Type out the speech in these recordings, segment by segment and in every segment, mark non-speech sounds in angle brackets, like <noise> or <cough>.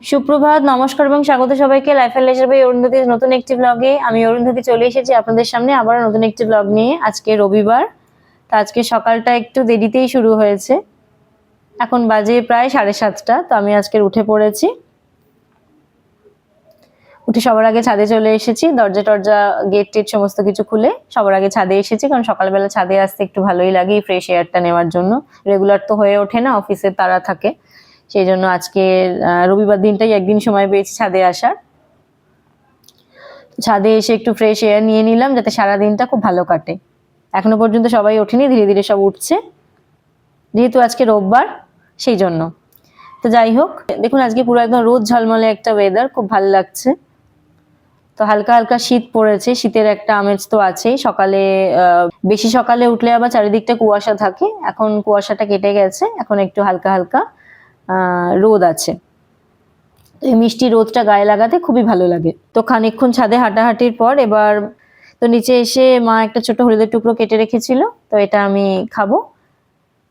সুপ্রভাত, নমস্কার এবং স্বাগত সবাইকে লাইফ এন্ড লেজার বাই অরুন্ধতির নতুন একটি ব্লগে আমি অরুন্ধতি চলে এসেছি আপনাদের সামনে আবার নতুন একটি ব্লগ নিয়ে। আজকে রবিবার, তো আজকে সকালটা একটু দেরিতেই শুরু হয়েছে। এখন বাজে প্রায় সাড়ে সাতটা, তো আমি আজকের উঠে পড়েছি। উঠে সবার আগে ছাদে চলে এসেছি, দরজা টরজা গেট টেট সমস্ত কিছু খুলে সবার আগে ছাদে এসেছি, কারণ সকালবেলা ছাদে আসতে একটু ভালোই লাগে ফ্রেশ এয়ারটা নেওয়ার জন্য। রেগুলার তো হয়ে ওঠে না অফিসের তারা থাকে। সেই জন্য আজকে রবিবার দিনটাই একদিন সময় পেয়েছি ছাদে আসার। ছাদে এসে একটু ফ্রেশ এয়ার নিয়ে নিলাম যাতে সারা দিনটা খুব ভালো কাটে। এখনও পর্যন্ত সবাই ওঠেনি, ধীরে ধীরে সব উঠছে। যেহেতু আজকে রোববার, সেই জন্য। তো যাই হোক, দেখুন আজকে পুরো একদম রোদ ঝলমলে একটা ওয়েদার খুব ভালো লাগছে। তো হালকা হালকা শীত পড়েছে, শীতের একটা আমেজ তো আছেই। সকালে বেশি সকালে উঠলে আবার চারিদিকটা কুয়াশা থাকে। এখন কুয়াশাটা কেটে গেছে, এখন একটু হালকা হালকা রোদ আছে। এই মিষ্টি রোদটা গায়ে লাগাতে খুবই ভালো লাগে। তো খানিকক্ষণ ছাদে হাঁটাহাঁটির পর এবার তো নিচে এসে মা একটা ছোট হলুদের টুকরো কেটে রেখেছিল, তো এটা আমি খাব।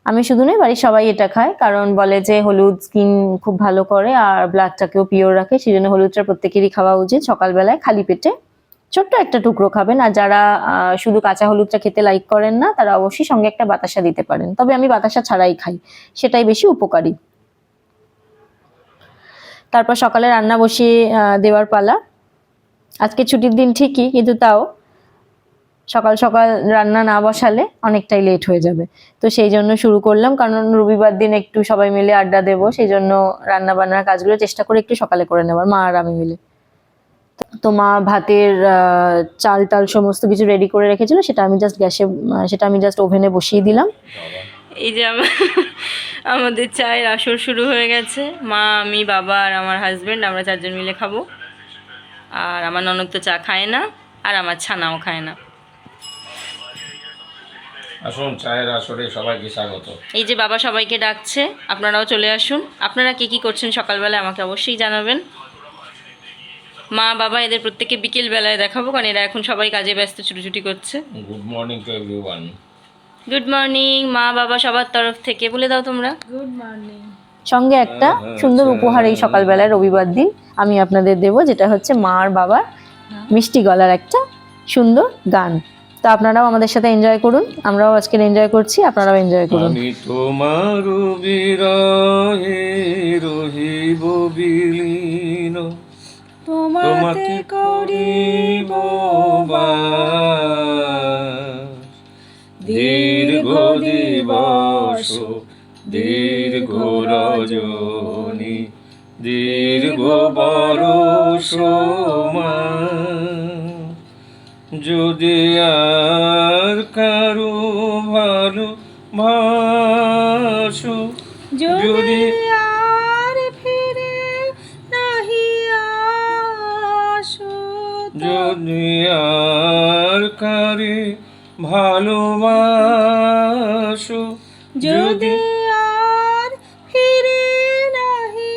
আমি শুধু নয়, বাড়ির সবাই এটা খায়, কারণ বলে যে হলুদ স্কিন খুব ভালো করে আর ব্লাডটাকেও পিওর রাখে সেই জন্য হলুদটা প্রত্যেকেরই খাওয়া উচিত। সকালবেলায় খালি পেটে ছোট্ট একটা টুকরো খাবেন, আর যারা শুধু কাঁচা হলুদটা খেতে লাইক করেন না, তারা অবশ্যই সঙ্গে একটা বাতাসা দিতে পারেন। তবে আমি বাতাসা ছাড়াই খাই, সেটাই বেশি উপকারী। তারপর সকালে রান্না বসিয়ে দেওয়ার পালা। আজকে ছুটির দিন ঠিকই, কিন্তু তাও সকাল সকাল রান্না না বসালে অনেকটাই লেট হয়ে যাবে। তো সেই জন্য শুরু করলাম, কারণ রবিবার দিন একটু সবাই মিলে আড্ডা দেবো, সেই জন্য রান্না বান্নার কাজগুলো চেষ্টা করে একটু সকালে করে নেবার মা আর আমি মিলে। তো মা ভাতের চাল টাল সমস্ত কিছু রেডি করে রেখেছিল, সেটা আমি জাস্ট গ্যাসে সেটা আমি জাস্ট ওভেনে বসিয়ে দিলাম। এই যে আমা- <laughs> আমাদের চায়ের আসর শুরু হয়ে গেছে। মা আমি বাবা আর আমার হাজবেন্ড আমরা চারজন মিলে খাব। আর আমার ননদ তো চা খায় না আর আমার ছানাও খায় না। আসুন চায়ের আসরে সবাইকে স্বাগত। এই যে বাবা সবাইকে ডাকছে আপনারাও চলে আসুন। আপনারা কি কি করছেন সকালবেলা আমাকে অবশ্যই জানাবেন। মা বাবা এদের প্রত্যেকে বিকেল বেলায় দেখাবো কারণ এরা এখন সবাই কাজে ব্যস্ত ছুটি করছে। Good morning to everyone good morning মা বাবা সবার তরফ থেকে। বলে দাও তোমরা। গুড মর্নিং সঙ্গে একটা সুন্দর উপহার এই সকালবেলায় রবিবার দিন আমি আপনাদের দেব যেটা হচ্ছে মা আর বাবার মিষ্টি গলার একটা সুন্দর গান। তো আপনারাও আমাদের সাথে এনজয় করুন। আমরাও আজকে এনজয় করছি আপনারাও এনজয় করুন। আমি তোমার বিরহে রহিব বিলীন। তোমাকে করিব বাস। দীর্ঘ দিবস দীর্ঘ রজনী দীর্ঘ বরষ যদি আর কারও ভালো ভাসো যদি আর ফিরে নাহি আসো যদি আর কারে ভালোবাসো। যদি আর ফিরে নাহি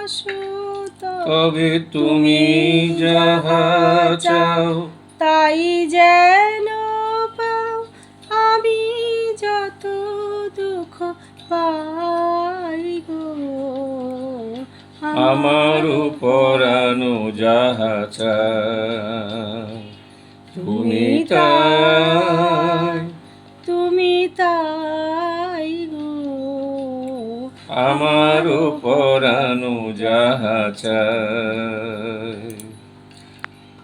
আসো তবে তুমি যাহা চাও। তাই যেন পাও। আমি যত দুঃখ পাই গো আমার পরানো যাহা চাও। তুমি তাই তুমি তাই গো। আমার পরানো যাহা চাই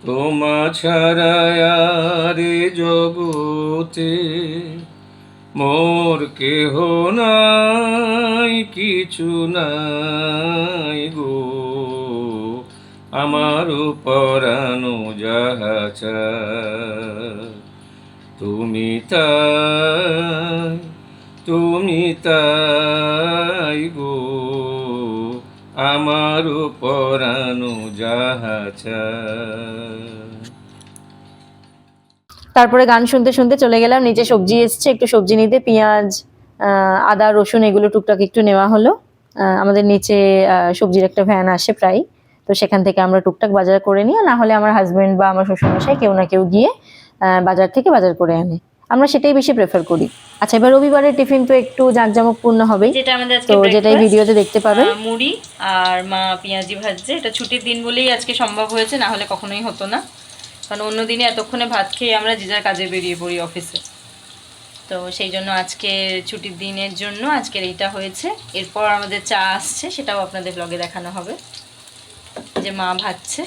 তোমা ছাড়া আর জগতে মোর কেহ নাই কিছু নাই গো। আমার পরানো যাহা চাই তুমি তুমি তাই গো। আমার পরানো যাহা তারপরে গান শুনতে শুনতে চলে গেলাম, নিচে সবজি এসছে, একটু সবজি নিতে, পেঁয়াজ আদা, রসুন, এগুলো টুকটাক একটু নেওয়া হলো। আমাদের নিচে সবজির একটা ভ্যান আসে প্রায়। তো সেখান থেকে আমরা টুকটাক বাজার করে নিই না হলে আমার হাজব্যান্ড বা আমার শ্বশুরমশাই কেউ না কেউ গিয়ে বাজার থেকে বাজার করে আনে। আমরা সেটাই বেশি প্রেফার করি। আচ্ছা এবার রবিবারের টিফিন তো একটু জাঁকজমকপূর্ণ হবে যেটা আমাদের আজকে তো যেটাই ভিডিওতে দেখতে পাবেন মুড়ি আর মা পেঁয়াজি ভাজছে। এটা ছুটির দিন বলেই আজকে সম্ভব হয়েছে না হলে কখনোই হতো না। কারণ অন্য দিনে এতক্ষণে ভাত খেয়ে আমরা যে যার কাজে বেরিয়ে পড়ি অফিসে তো সেই জন্য আজকে ছুটির দিনের জন্য আজকের এইটা হয়েছে। এরপর আমাদের চা আসছে সেটাও আপনাদের ব্লগে দেখানো হবে। যে মা ভাজছে।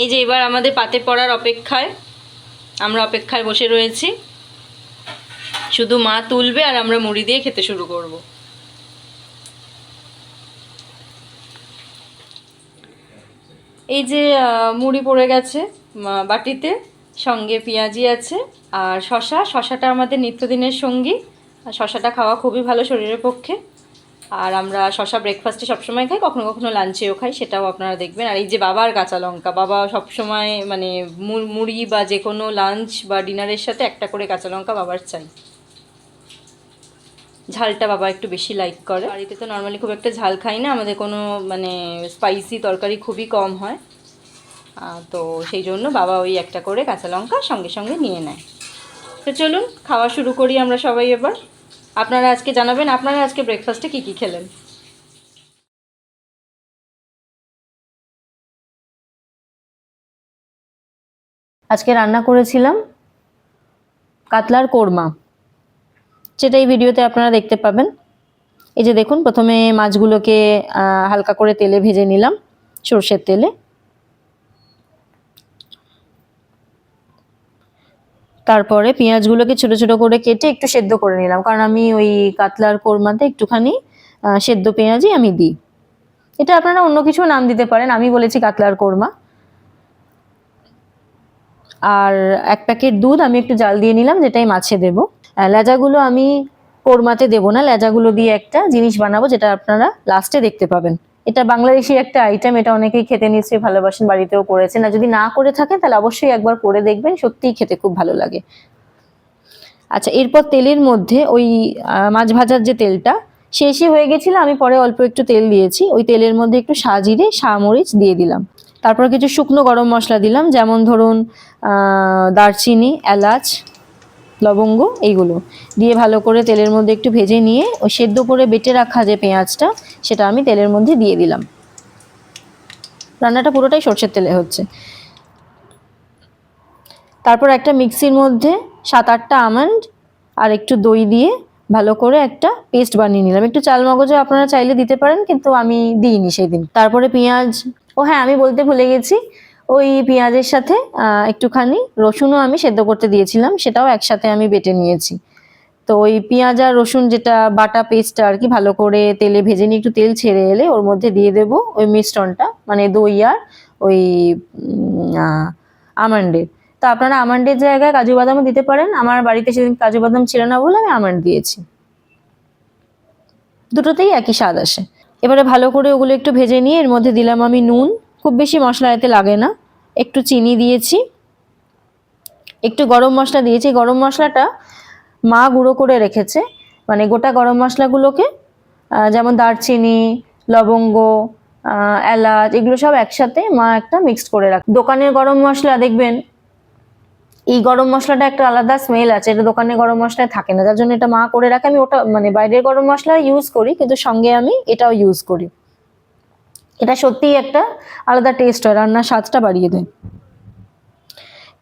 এই যে এবার আমাদের পাতে পড়ার অপেক্ষায়, আমরা অপেক্ষায় বসে রয়েছি। শুধু মা তুলবে আর আমরা মুড়ি দিয়ে খেতে শুরু করব। এই যে মুড়ি পড়ে গেছে বাটিতে, সঙ্গে পেঁয়াজি আছে আর শশা। শশাটা আমাদের নিত্যদিনের সঙ্গী। আর শশাটা খাওয়া খুবই ভালো শরীরের পক্ষে। আর আমরা শশা ব্রেকফাস্টে সবসময় খাই, কখনো কখনো লাঞ্চেও খাই, সেটাও আপনারা দেখবেন। আর এই যে বাবার কাঁচা লঙ্কা, বাবা সবসময় মানে মুড়ি বা যে কোনো লাঞ্চ বা ডিনারের সাথে একটা করে কাঁচা লঙ্কা বাবার চাই। ঝালটা বাবা একটু বেশি লাইক করে। বাড়িতে তো নর্মালি খুব একটা ঝাল খাই না, আমাদের কোনো মানে স্পাইসি তরকারি খুবই কম হয়। তো সেই জন্য বাবা ওই একটা করে কাঁচা লঙ্কা সঙ্গে সঙ্গে নিয়ে নেয়। তো চলুন, খাওয়া শুরু করি আমরা সবাই এবার। আপনারা আজকে জানাবেন, আপনারা আজকে ব্রেকফাস্টে কী কী খেলেন? আজকে রান্না করেছিলাম কাতলার কোরমা সেটা এই ভিডিওতে আপনারা দেখতে পাবেন। এই যে দেখুন, প্রথমে মাছগুলোকে হালকা করে তেলে ভেজে নিলাম, সর্ষের তেলে। তারপরে পেঁয়াজগুলোকে ছোট ছোট করে কেটে একটু সেদ্ধ করে নিলাম। কারণ আমি ওই কাতলার কোরমাতে একটুখানি সেদ্ধ পেঁয়াজই আমি দিই। এটা আপনারা অন্য কিছু নাম দিতে পারেন, আমি বলেছি কাতলার কোরমা। আর এক প্যাকেট দুধ আমি একটু জাল দিয়ে নিলাম, যেটাই মাছে দেব। লেজাগুলো আমি কোরমাতে দেবো না, লেজাগুলো দিয়ে একটা জিনিস বানাবো, যেটা আপনারা লাস্টে দেখতে পাবেন। এটা বাংলাদেশি একটা আইটেম এটা অনেকেই খেতে নিশ্চয়ই ভালোবাসেন, বাড়িতেও করেছেন। আর যদি না করে থাকেন, তাহলে অবশ্যই একবার করে দেখবেন, সত্যিই খেতে খুব ভালো লাগে। আচ্ছা এরপর তেলের মধ্যে ওই মাছ ভাজার যে তেলটা শেষই হয়ে গেছিল, আমি পরে অল্প একটু তেল দিয়েছি। ওই তেলের মধ্যে একটু সাজিরে মরিচ দিয়ে দিলাম। তারপর কিছু শুকনো গরম মশলা দিলাম, যেমন ধরুন দারচিনি, এলাচ লবঙ্গ, এইগুলো। দিয়ে ভালো করে তেলের মধ্যে একটু ভেজে নিয়ে ওই সেদ্ধ করে বেটে রাখা যে পেঁয়াজটা, সেটা আমি তেলের মধ্যে দিয়ে দিলাম। রান্নাটা পুরোটাই সর্ষের তেলে হচ্ছে। তারপর একটা মিক্সির মধ্যে সাত আটটা আমন্ড আর একটু দই দিয়ে ভালো করে একটা পেস্ট বানিয়ে নিলাম। একটু চাল মগজও আপনারা চাইলে দিতে পারেন, কিন্তু আমি দিইনি সেই দিন তারপরে পেঁয়াজ, ও হ্যাঁ আমি বলতে ভুলে গেছি ওই পেঁয়াজের সাথে একটুখানি রসুনও আমি সেদ্ধ করতে দিয়েছিলাম, সেটাও একসাথে আমি বেটে নিয়েছি। তো ওই পেঁয়াজ আর রসুন যেটা বাটা পেস্টটা আর কি ভালো করে তেলে ভেজে নিয়ে একটু তেল ছেড়ে এলে ওর মধ্যে দিয়ে দেবো ওই মিশ্রণটা মানে দই আর ওই আমন্ডের। তো আপনারা আমন্ডের জায়গায় কাজু বাদামও দিতে পারেন, আমার বাড়িতে সেদিন কাজু বাদাম ছিল না বলে আমি আমন্ড দিয়েছি। দুটোতেই একই স্বাদ আসে। এবারে ভালো করে ওগুলো একটু ভেজে নিয়ে এর মধ্যে দিলাম আমি নুন খুব বেশি মশলা এতে লাগে না। একটু চিনি দিয়েছি। একটু গরম মশলা দিয়েছি। গরম মশলাটা মা গুঁড়ো করে রেখেছে। মানে গোটা গরম মশলাগুলোকে যেমন দারচিনি, লবঙ্গ এলাচ, এগুলো সব একসাথে মা একটা মিক্সড করে রাখ, দোকানের গরম মশলা দেখবেন, এই গরম মশলাটা একটা আলাদা স্মেল আছে। এটা দোকানের গরম মশলায় থাকে না। যার জন্য এটা মা করে রাখে। আমি ওটা মানে বাইরের গরম মশলা ইউজ করি, কিন্তু সঙ্গে আমি এটাও ইউজ করি। এটা সত্যিই একটা আলাদা টেস্ট হয়, রান্নার স্বাদটা বাড়িয়ে দেয়।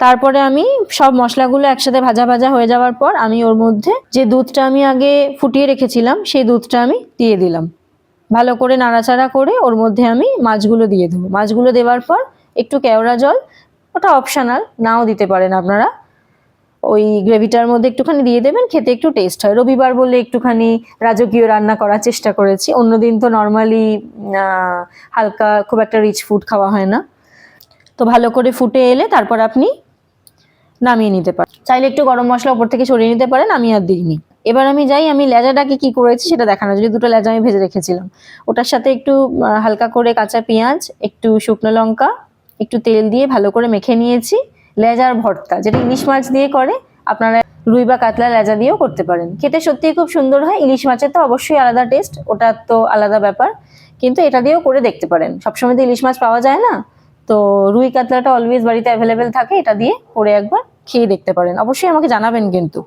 তারপরে আমি সব মশলাগুলো একসাথে ভাজা ভাজা হয়ে যাওয়ার পর আমি ওর মধ্যে যে দুধটা আমি আগে ফুটিয়ে রেখেছিলাম, সেই দুধটা আমি দিয়ে দিলাম। ভালো করে নাড়াচাড়া করে ওর মধ্যে আমি মাছগুলো দিয়ে দেবো। মাছগুলো দেওয়ার পর একটু কেওড়া জল, ওটা অপশানাল নাও দিতে পারেন আপনারা। ওই গ্রেভিটার মধ্যে একটুখানি দিয়ে দেবেন, খেতে একটু টেস্ট হয়। রবিবার বলে একটুখানি রাজকীয় রান্না করার চেষ্টা করেছি। অন্যদিন তো নর্মালি হালকা খুব একটা রিচ ফুড খাওয়া হয় না। তো ভালো করে ফুটে এলে তারপর আপনি নামিয়ে নিতে পারেন। চাইলে একটু গরম মশলা উপর থেকে সরিয়ে নিতে পারেন, আমি আর দিইনি। এবার আমি যাই, আমি লেজাটাকে কি করেছি সেটা দেখানো যদি দুটো লেজা আমি ভেজে রেখেছিলাম। ওটার সাথে একটু হালকা করে কাঁচা পেঁয়াজ, একটু শুকনো লঙ্কা, একটু তেল দিয়ে ভালো করে মেখে নিয়েছি। লেজার ভর্তা, যেটা ইলিশ মাছ দিয়ে করে, আপনারা রুই বা কাতলা লেজা দিয়েও করতে পারেন। খেতে সত্যিই খুব সুন্দর হয়, ইলিশ মাছের তো অবশ্যই আলাদা টেস্ট ওটার তো আলাদা ব্যাপার। কিন্তু এটা দিয়েও করে দেখতে পারেন। সবসময় তো ইলিশ মাছ পাওয়া যায় না, তো রুই কাতলাটা অলওয়েজ বাড়িতে অ্যাভেলেবেল থাকে, এটা দিয়ে করে একবার খেয়ে দেখতে পারেন। অবশ্যই আমাকে জানাবেন কিন্তু।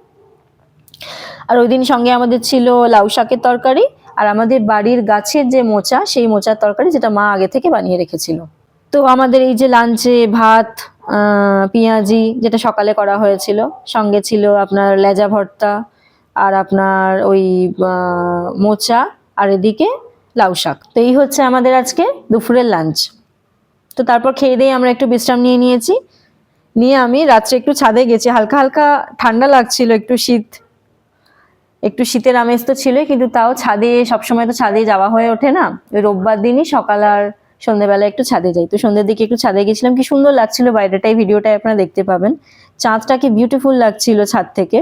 আর ওই দিন সঙ্গে আমাদের ছিল লাউ শাকের তরকারি, আর আমাদের বাড়ির গাছের যে মোচা, সেই মোচার তরকারি, যেটা মা আগে থেকে বানিয়ে রেখেছিল। তো আমাদের এই যে লাঞ্চে ভাত পেঁয়াজি যেটা সকালে করা হয়েছিল, সঙ্গে ছিল আপনার লেজা ভর্তা আর আপনার ওই মোচা আর এদিকে লাউ শাক। তো এই হচ্ছে আমাদের আজকে দুপুরের লাঞ্চ তো তারপর খেয়ে দিয়ে আমরা একটু বিশ্রাম নিয়ে নিয়েছি। নিয়ে আমি রাত্রে একটু ছাদে গেছি। হালকা হালকা ঠান্ডা লাগছিল, একটু শীত, একটু শীতের আমেজ তো ছিলই, কিন্তু তাও ছাদে সবসময় তো ছাদে যাওয়া হয়ে ওঠে না। ওই রোববার দিনই সকাল আর সন্ধ্যেবেলা একটু ছাদে যাই। তো সন্ধ্যের দিকে একটু ছাদে গেছিলাম, কি সুন্দর লাগছিল বাইরেটাই ভিডিওটাই আপনারা দেখতে পাবেন। চাঁদটা কি বিউটিফুল লাগছিল ছাদ থেকে।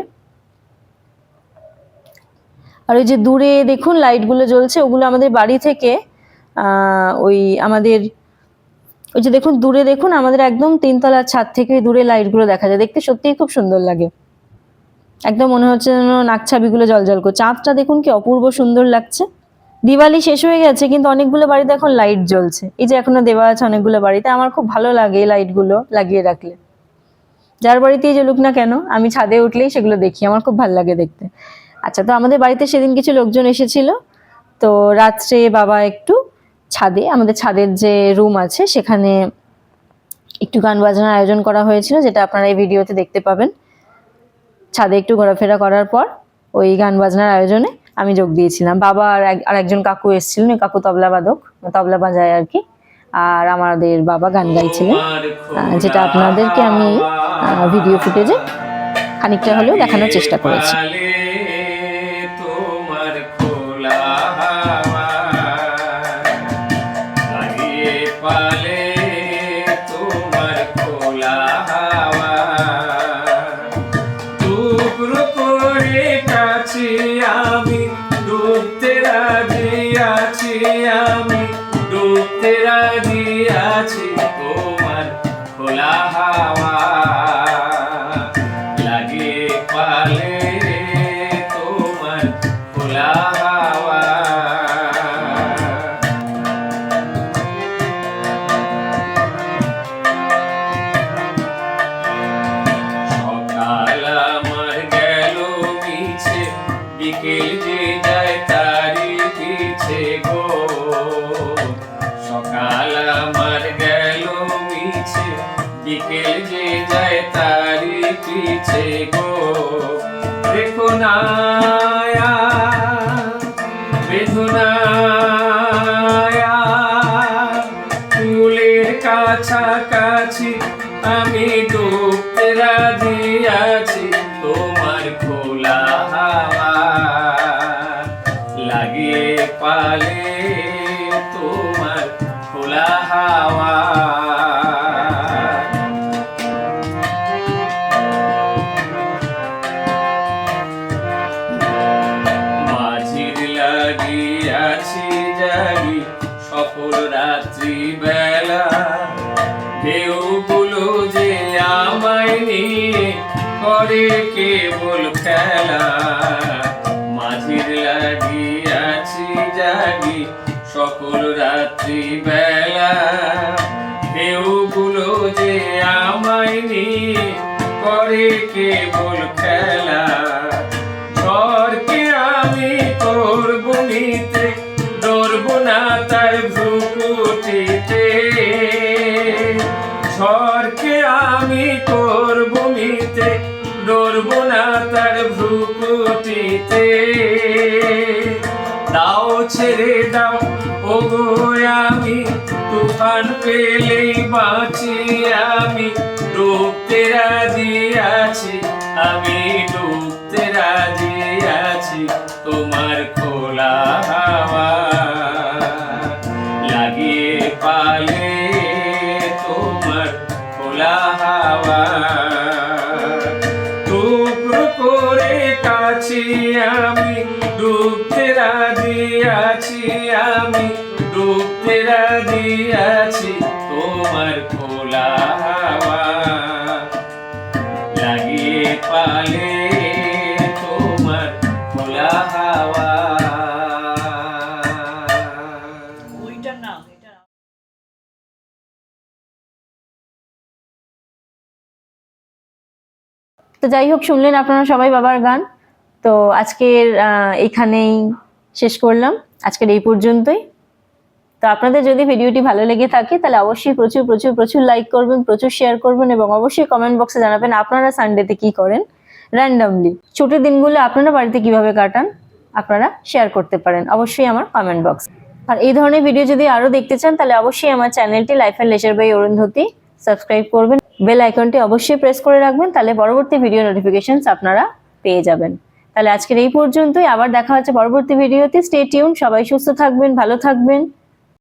আর ওই যে দূরে দেখুন লাইটগুলো জ্বলছে, ওগুলো আমাদের বাড়ি থেকে ওই আমাদের, ওই যে দেখুন, দূরে দেখুন, আমাদের একদম তিনতলার ছাদ থেকে দূরে লাইটগুলো দেখা যায়। দেখতে সত্যিই খুব সুন্দর লাগে। একদম মনে হচ্ছে যেন নাকছাবিগুলো জল জল করছে। চাঁদটা দেখুন কি অপূর্ব সুন্দর লাগছে। দিওয়ালি শেষ হয়ে গেছে, কিন্তু অনেকগুলো বাড়িতে এখন লাইট জ্বলছে। এই যে এখনও দেওয়া আছে অনেকগুলো বাড়িতে, আমার খুব ভালো লাগে এই লাইটগুলো লাগিয়ে রাখলে। যার বাড়িতেই জ্বলুক না কেন, আমি ছাদে উঠলেই সেগুলো দেখি, আমার খুব ভালো লাগে দেখতে। আচ্ছা তো আমাদের বাড়িতে সেদিন কিছু লোকজন এসেছিল। তো রাত্রে বাবা একটু ছাদে, আমাদের ছাদের যে রুম আছে, সেখানে একটু গান বাজনার আয়োজন করা হয়েছিল, যেটা আপনারা এই ভিডিওতে দেখতে পাবেন। ছাদে একটু ঘোরাফেরা করার পর, ওই গান বাজনার আয়োজনে আমি যোগ দিয়েছিলাম। বাবা আর আর একজন কাকু এসেছিলেন কাকু তবলা বাদক, তবলা বাজায় আর কি। আর আমাদের বাবা গান গাইছিলেন যেটা আপনাদেরকে আমি ভিডিও ফুটেজে খানিকটা হলেও দেখানোর চেষ্টা করেছি। খোলা হাওয়া বিকেল যে যায় তারি পিছে গো। দেখো না বেদনায়া করে কেবল খেলা। মাঝির লাগিয়াছি জাগি সকল রাত্রি বেলা। ঢেউগুলো যে আমায় নিয়ে করে কেবল খেলা। ঝড়কে আমি করব নিতে ডরব না তার ডরব না তার ভ্রুকুটিতে দাও ছেড়ে দাও ও আমি, তুফান পেলেই বাঁচি আমি। ডুবতে রাজি আছি, আমি ডুবতে রাজি আছি। তোমার খোলা আছি তোমার খোলা পালে তোমার খোলা হাওয়া তো যাই হোক শুনলেন আপনারা সবাই বাবার গান। তো আজকের এখানেই শেষ করলাম। আজকের এই পর্যন্তই। তো আপনাদের যদি ভিডিওটি ভালো লেগে থাকে, তাহলে অবশ্যই প্রচুর প্রচুর প্রচুর লাইক করবেন, প্রচুর শেয়ার করবেন এবং অবশ্যই কমেন্ট বক্সে জানাবেন আপনারা সানডেতে কি করেন র্যান্ডামলি ছুটির দিনগুলো আপনারা বাড়িতে কীভাবে কাটান, আপনারা শেয়ার করতে পারেন। অবশ্যই আমার কমেন্ট বক্স আর এই ধরনের ভিডিও যদি আরও দেখতে চান, তাহলে অবশ্যই আমার চ্যানেলটি life and leisure by Arundhati subscribe করবেন। বেল আইকনটি অবশ্যই প্রেস করে রাখবেন, তাহলে পরবর্তী ভিডিও নোটিফিকেশনস আপনারা পেয়ে যাবেন। তাহলে আজকের এই পর্যন্তই, আবার দেখা হচ্ছে পরবর্তী ভিডিওতে স্টে টিউন সবাই সুস্থ থাকবেন, ভালো থাকবেন।